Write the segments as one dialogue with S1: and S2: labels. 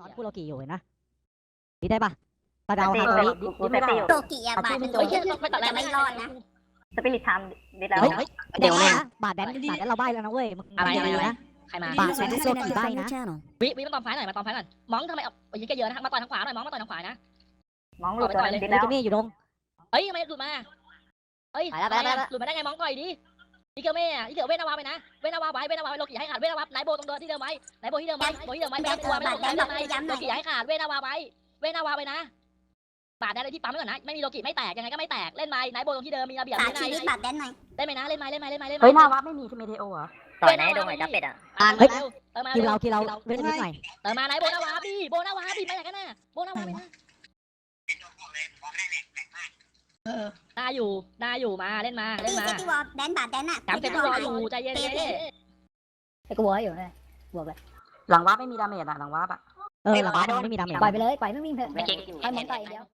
S1: ซ้อนคุโรกิอยู่เห็นนะดีได้ปะตาดาวฮาโตริ
S2: กูเซตตี้อยู่
S3: โตกิอะบาทมันโต
S4: เฮ้ย
S3: กิ
S4: ไม่ตัดแรง
S3: ไม่
S4: ไม่
S3: ร
S4: ร
S3: อ
S4: อ
S3: ด
S4: ด
S3: นะ
S4: นะ
S2: สปิริตไทม์ดิแล้ว
S1: เฮ้ย
S2: นะ
S1: เดี๋ยวนะบาทแดนบาทแดนเราใบแล้วนะเว้ยมึง
S4: อะไรอะไร
S1: ดี
S4: อะไร
S1: นะ
S4: ใครมา
S1: ปา
S5: User
S1: แดนคุโรกิ
S5: disconnected
S1: ใบ
S5: from your
S1: นะ
S5: channel.
S4: วิวิมาตอมไฟหน่อยมาตอมไฟหน่อยมองทำไมเอายิงแกเยอะนะมาต่อยทางขวาหน่อยมองมาต่อยทางขวานะ
S2: มองหลุดตัวนั้นดิ
S1: เดี๋ย
S2: แล้วว
S1: จะมีอยู่ตรง
S4: เฮ้ยทำไมหลุดมาเฮ้ย
S1: ไปแล้วไปแล้วไปแล้ว
S4: หลุดมาได้ไงมองต่อยดิ อีเกลเม่อะอีเกลเวนาวาไปนะ เวนาวาไว้ เวนาวาไว้โลกิให้ขาด เวนาวาไหนโบตรงเดิมที่เดิมไว้ไหนโบที่เดิมไว้โบที่เดิมไว้ไม่ต้องกลัวไม่ต้องกลัวไม่ต้องกลัวโลกิให้ขาด เวนาวาไว้ เวนาวาไปนะ บาดได้เลยที่ปั๊มไว้ก่อนนะ ไม่มีโลกิไม่แตก ยังไงก็ไม่แตก เล่นไหมไหนโบตรงที่เดิม มีระเบียบ
S3: สา
S4: วินั
S3: ชี
S4: ย
S3: วิตบาทแดนหน่อย
S4: เล่นไหมนะ เล่นไหมเล่นไหมเล่นไหมเล่นไหม
S2: เฮ้ยหน้าวัดไม่มีใช่ไหมเทโอเหรอ
S6: ต่อยไหนดงไหนจับเป็ดอะ
S4: เติมมาเร็วเติมมา
S1: คิว
S4: เร็
S1: เรา
S4: ว
S1: คิวเราเล่นนิดหน่อย
S4: เติมมาไหนโบนาวาพี่โบนาวาพี่มาจากกันน่ะโบนาวาไปนะ นาอยู่นาอยู่มาเล่นมาเล่
S3: ตี
S4: นมา
S3: เซติวอลแดนบาทแดนน่ะ
S4: จำเต็มที่รออยู่ใจเย็นใจเย็น
S7: ไอ้กูบอกให้อยู่เลยบวกเลย
S2: หลังวัดไม่มีดาเมจอะหลังวัดอะ
S1: เออหลังบ้านมันไม่มีดาเมจ
S7: ปล่อยไปเลยปล่อยไม่วิ่งเถอะ
S6: ไม่คิด
S7: ให้มันต่อยอย่างเดียว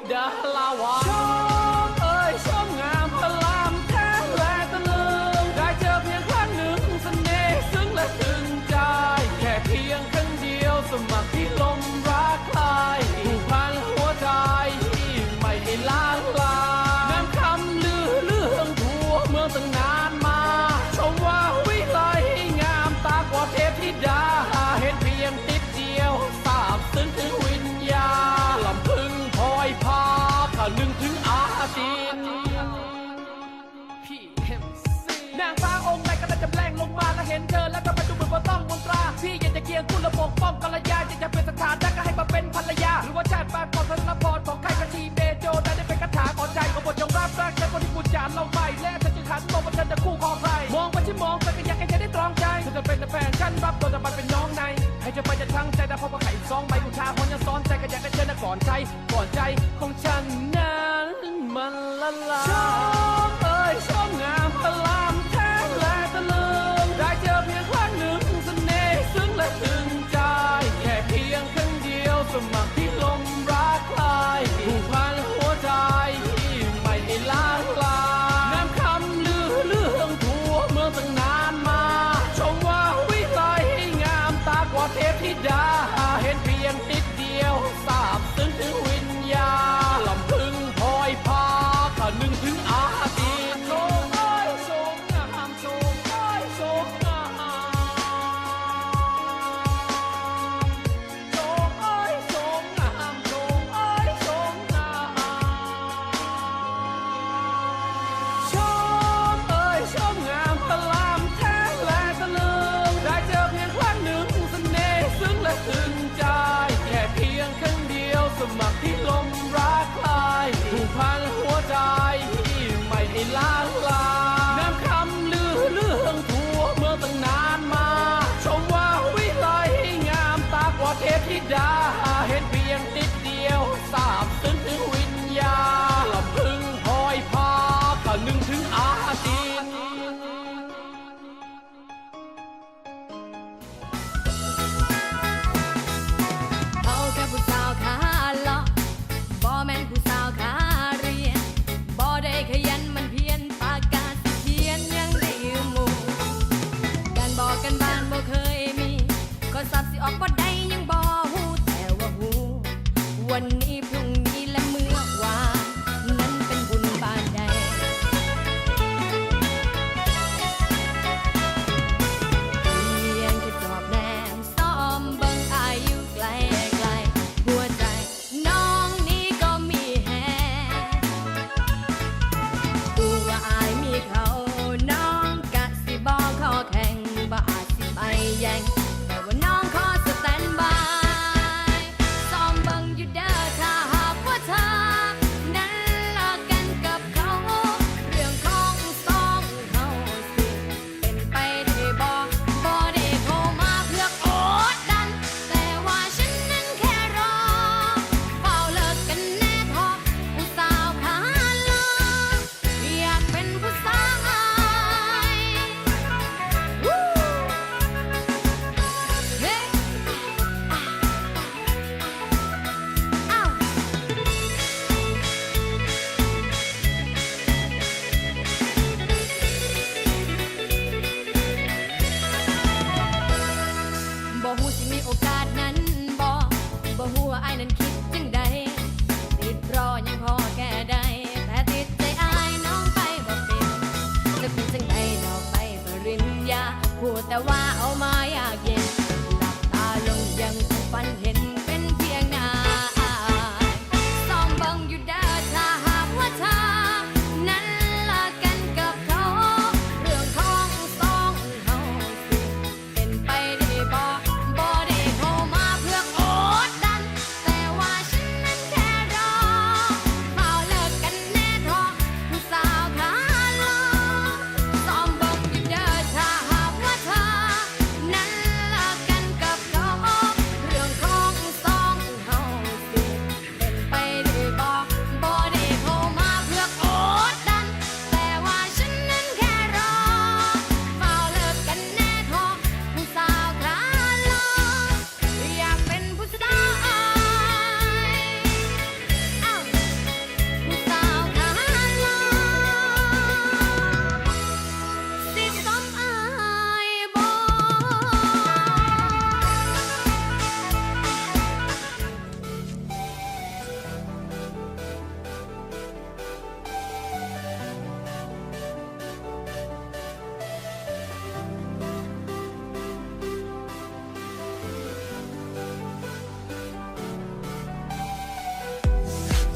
S5: พธิ อยากได้เธอนะก่อนใจก่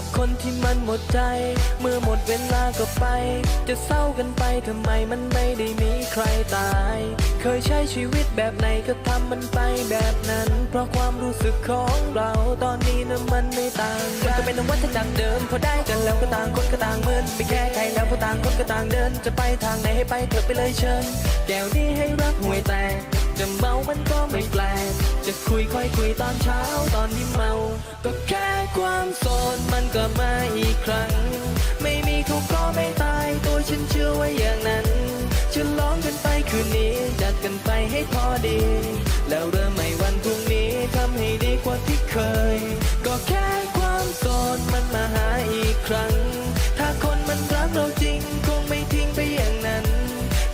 S5: กับคนที่มันหมดใจ เมื่อห
S6: มดเวลาก็ไป
S8: จะเศร้ากันไปทำไมมันไม่ได้มีใครตาย เคยใช้ชีวิตแบบไหนก็ทำมันไปแบบนั้น เพราะความรู้สึกของเราตอนนี้นะมันไม่ต่างกันก็เป็นวัฏจักรเดิมพอได้กันแล้วก็ต่างคนก็ต่างเหมือนไม่แก้ใครแล้วพราะต่างคนก็ต่างเดิน จะไปทางไหนให้ไปเถอะไปเลยเชิญแก้วนี้ให้รักห่วยแตก จะเมามันก็ไม่แปลก จะคุยค่อยคุยตอนเช้าตอนที่เมา ก็แค่ความโสดมันก็มาอีกครั้ง ไม่มีเขาก็ไม่ตายตัวฉันเชื่อว่าอย่างนั้นจะลองกันไปคืนนี้จัดกันไปให้พอดี แล้วเริ่มใหม่วันพรุ่งนี้ทำให้ดีกว่าที่เคย ก็แค่ความโสดมันมาหาอีกครั้ง ถ้าคนมันรักเราจริงคงไม่ทิ้งไปอย่างนั้น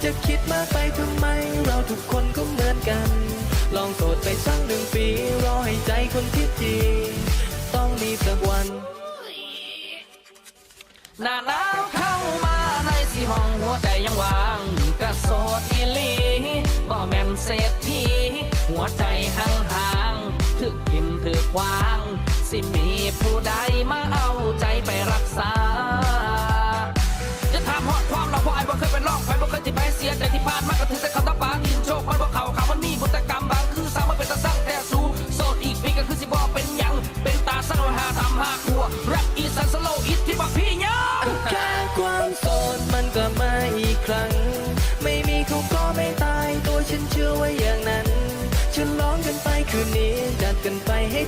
S8: จะคิดมากไปทำไมเราทุกคนก็ กัน ลองโสดไปสักหนึ่งปี รอให้ใจคนที่จริงต้องมีสักวัน
S5: หน้าหนาวเข้ามาในสีห้องหัวใจยังว่างกระโสดอีหลีบ่แม่นเศรษฐีหัวใจห่างๆถึกกินถึกวาง สิมีผู้ใดมาเอาใจไปรักษา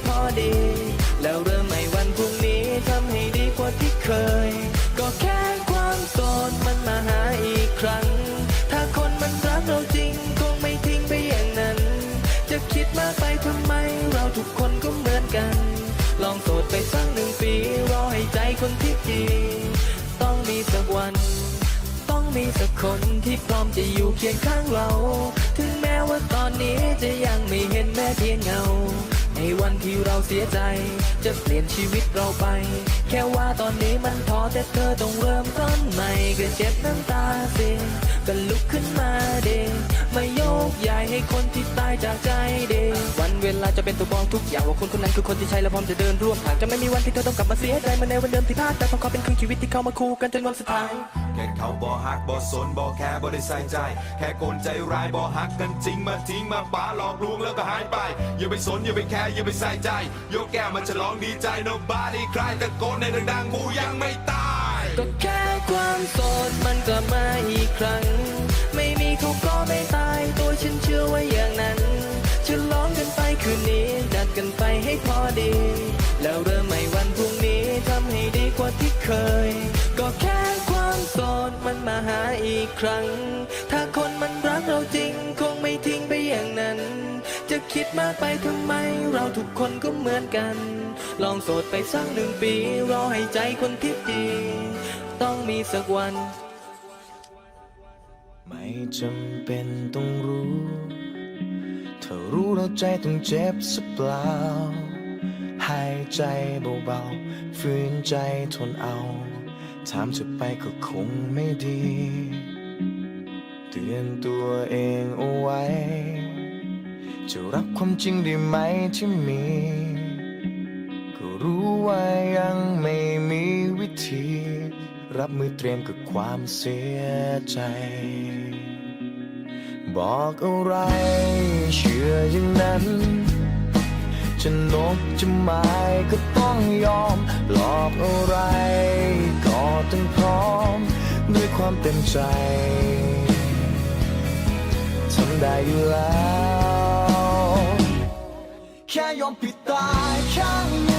S5: พอดี แล้ว
S8: เริ่มใหม่วันพรุ่งนี้ทำให้ดีกว่าที่เคย ก็แค่ความโสดมันมาหาอีกครั้ง ถ้าคนมันรักเราจริงคงไม่ทิ้งไปอย่างนั้น จะคิดมากไปทำไม เราทุกคนก็เหมือนกัน ลองโสดไปสักหนึ่งปีรอให้ใจคนที่จริงต้องมีสักวันต้องมีสักคนที่พร้อมจะอยู่เคียงข้างเรา ถึงแม้ว่าตอนนี้จะยังไม่เห็นแม้เพียงเงา ในวันที่เราเสียใจ จะเปลี่ยนชีวิตเราไป แค่ว่าตอนนี้มันท้อแต่เธอต้องเริ่มต้นใหม่ก็เจ็บน้ำตาเสียก็ลุกขึ้นมาเดมาโยกย้ายให้คนที่ตายจากใจเดวันเวลาจะเป็นตัวบอกทุกอย่างว่าคนคนนั้นคือคนที่ใช่และพร้อมจะเดินร่วมทางจะไม่มีวันที่เธอต้องกลับมาเสียใจมาในวันเดิมที่พลาดแต่ต้องขอเป็นครึ่งชีวิตที่เข้ามาคู่กันจนวันสุดท้าย
S9: แค่เขาบ่หักบ่สนบ่แค่บ่ได้ใส่ใจ แค่คนใจร้ายบ่หักกันจริงมาทิ้งมาป้าหลอกลวงแล้วก็หายไป อย่าไปสนอย่าไปแคร์อย่าไปใส่ใจยกแก้วมาฉลองดีใจ nobody ใครตะโกนในดังๆกูยังไม่ตาย
S8: ก็แค่ความโสดมันก็มาอีกครั้ง ไม่มีเขาก็ไม่ตาย ตัวฉันเชื่อว่าอย่างนั้นฉลองกันไปคืนนี้จัดกันไปให้พอดี แล้วเริ่มใหม่วันพรุ่งนี้ทำให้ดีกว่าที่เคย โสดมันมาหาอีกครั้ง ถ้าคนมันรักเราจริง คงไม่ทิ้งไปอย่างนั้น จะคิดมากไปทำไม เราทุกคนก็เหมือนกัน ลองโสดไปสักหนึ่งปีรอให้ใจคนที่ดี ต้องมีสักวัน
S10: ไม่จำเป็นต้องรู้ถ้ารู้แล้วใจต้องเจ็บสักเปล่าหายใจเบาๆฝืนใจทนเอา ถามจะไปก็คงไม่ดี เตือนตัวเองเอาไว้ จะรับความจริงได้ไหมที่มี ก็รู้ว่ายังไม่มีวิธี รับมือเตรียมกับความเสียใจ บอกอะไร เชื่ออย่างนั้น จะนกจะมา ก็ต้องยอมหลอกอะไรก็ต้องพร้อม ด้วยความเต็มใจทำได้อยู่แล้ว แค่ยอมผิดตาข้าง